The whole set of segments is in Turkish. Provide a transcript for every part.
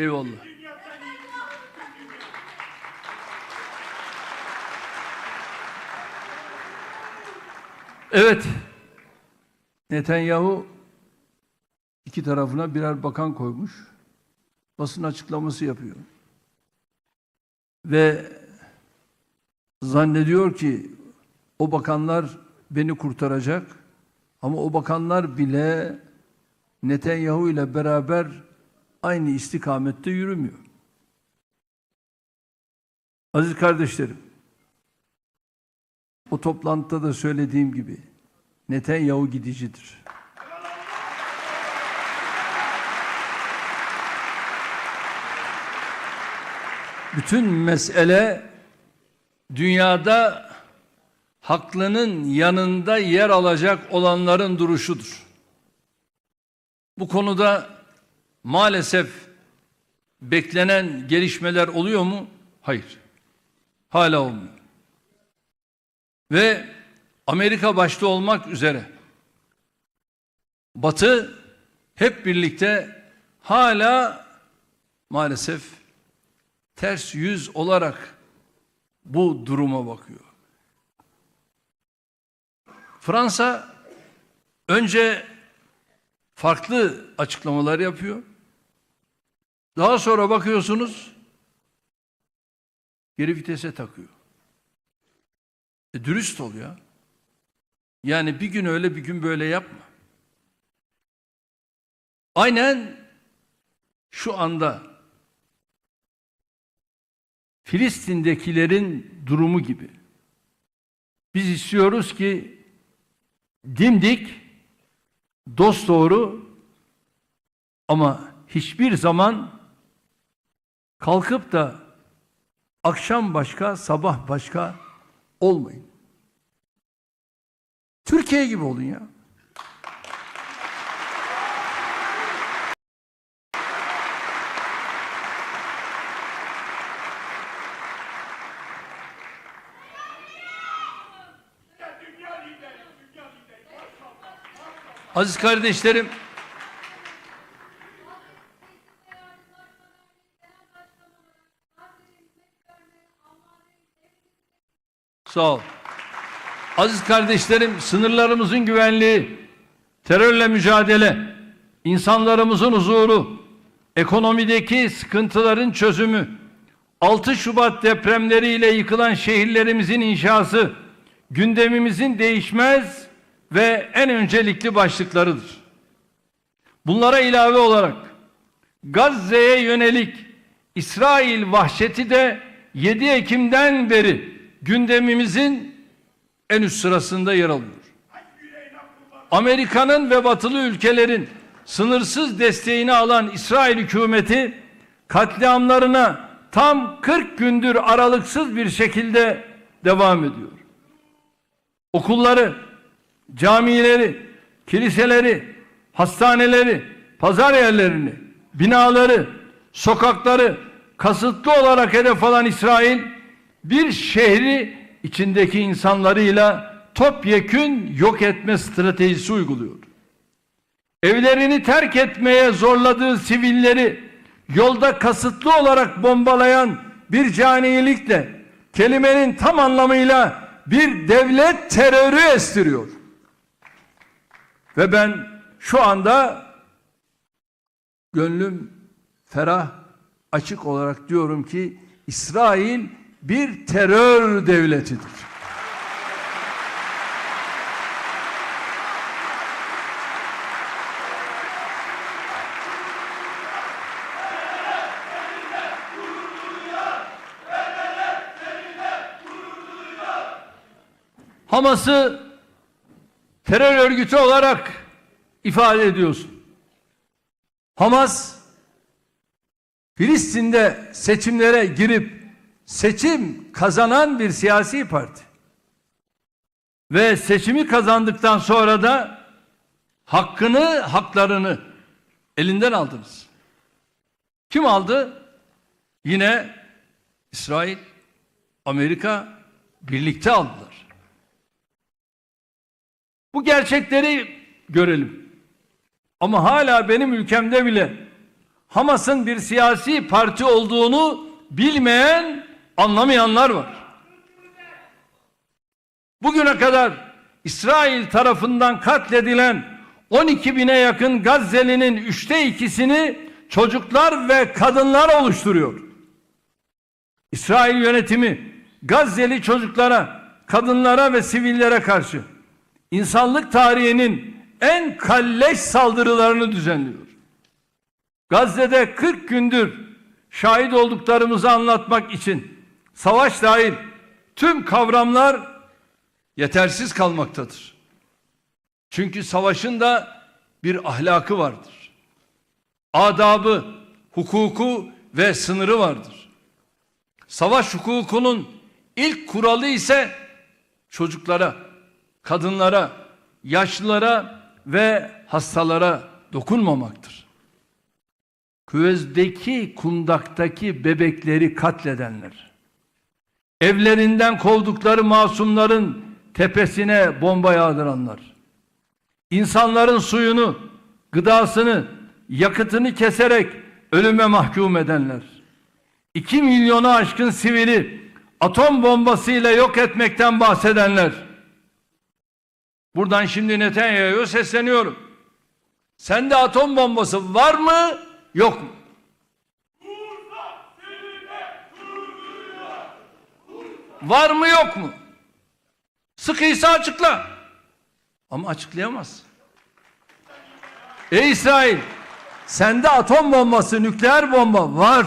Eyvallah. Evet. Netanyahu iki tarafına birer bakan koymuş. Basın açıklaması yapıyor. Ve zannediyor ki o bakanlar beni kurtaracak ama o bakanlar bile Netanyahu ile beraber aynı istikamette yürümüyor. Aziz kardeşlerim, o toplantıda da söylediğim gibi Netanyahu gidicidir. Bütün mesele dünyada haklının yanında yer alacak olanların duruşudur. Bu konuda maalesef beklenen gelişmeler oluyor mu? Hayır. Hala olmuyor. Ve Amerika başta olmak üzere Batı hep birlikte hala maalesef ters yüz olarak bu duruma bakıyor. Fransa önce farklı açıklamalar yapıyor. Daha sonra bakıyorsunuz geri vitese takıyor. E, dürüst ol ya. Yani bir gün öyle bir gün böyle yapma. Aynen şu anda Filistin'dekilerin durumu gibi. Biz istiyoruz ki dimdik, dost doğru ama hiçbir zaman kalkıp da akşam başka, sabah başka olmayın. Türkiye gibi olun ya. Aziz kardeşlerim, sağ ol. Aziz kardeşlerim, sınırlarımızın güvenliği, terörle mücadele, insanlarımızın huzuru, ekonomideki sıkıntıların çözümü, 6 Şubat depremleriyle yıkılan şehirlerimizin inşası, gündemimizin değişmez ve en öncelikli başlıklarıdır. Bunlara ilave olarak Gazze'ye yönelik İsrail vahşeti de 7 Ekim'den beri gündemimizin en üst sırasında yer alıyor. Amerika'nın ve batılı ülkelerin sınırsız desteğini alan İsrail hükümeti katliamlarına tam 40 gündür aralıksız bir şekilde devam ediyor. Okulları, camileri, kiliseleri, hastaneleri, pazar yerlerini, binaları, sokakları kasıtlı olarak hedef alan İsrail bir şehri içindeki insanlarıyla topyekün yok etme stratejisi uyguluyor. Evlerini terk etmeye zorladığı sivilleri yolda kasıtlı olarak bombalayan bir caniyelikle kelimenin tam anlamıyla bir devlet terörü estiriyor. Ve ben şu anda gönlüm ferah açık olarak diyorum ki İsrail bir terör devletidir. Hamas'ı terör örgütü olarak ifade ediyorsun. Hamas Filistin'de seçimlere girip seçim kazanan bir siyasi parti. Ve seçimi kazandıktan sonra da hakkını, haklarını elinden aldınız. Kim aldı? Yine İsrail, Amerika birlikte aldılar. Bu gerçekleri görelim. Ama hala benim ülkemde bile Hamas'ın bir siyasi parti olduğunu bilmeyen, anlamayanlar var. Bugüne kadar İsrail tarafından katledilen 12 bine yakın Gazze'linin üçte ikisini çocuklar ve kadınlar oluşturuyor. İsrail yönetimi Gazze'li çocuklara, kadınlara ve sivillere karşı insanlık tarihinin en kalleş saldırılarını düzenliyor. Gazze'de 40 gündür şahit olduklarımızı anlatmak için savaş dahil tüm kavramlar yetersiz kalmaktadır. Çünkü savaşın da bir ahlakı vardır. Adabı, hukuku ve sınırı vardır. Savaş hukukunun ilk kuralı ise çocuklara, kadınlara, yaşlılara ve hastalara dokunmamaktır. Küvezdeki kundaktaki bebekleri katledenler, evlerinden kovdukları masumların tepesine bomba yağdıranlar, insanların suyunu, gıdasını, yakıtını keserek ölüme mahkum edenler, 2 milyonu aşkın sivili atom bombasıyla yok etmekten bahsedenler, buradan şimdi Netanyahu'ya sesleniyorum. Sende atom bombası var mı, yok mu? Var mı yok mu? Sıkıysa açıkla. Ama açıklayamaz. Ey İsrail, sende atom bombası, nükleer bomba var.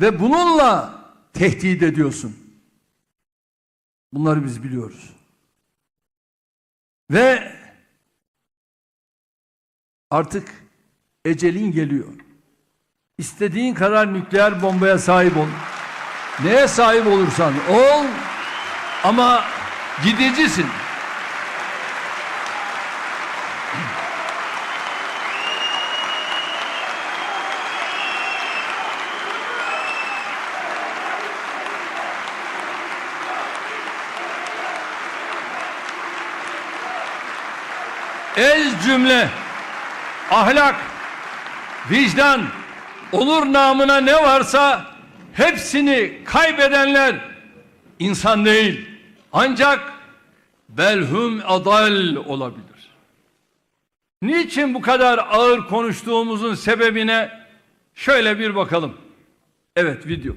Ve bununla tehdit ediyorsun. Bunları biz biliyoruz. Ve artık ecelin geliyor. İstediğin kadar nükleer bombaya sahip ol. Neye sahip olursan ol ama gidicisin. Ez cümle, ahlak, vicdan, onur namına ne varsa hepsini kaybedenler insan değil. Ancak belhum adal olabilir. Niçin bu kadar ağır konuştuğumuzun sebebine şöyle bir bakalım. Evet video.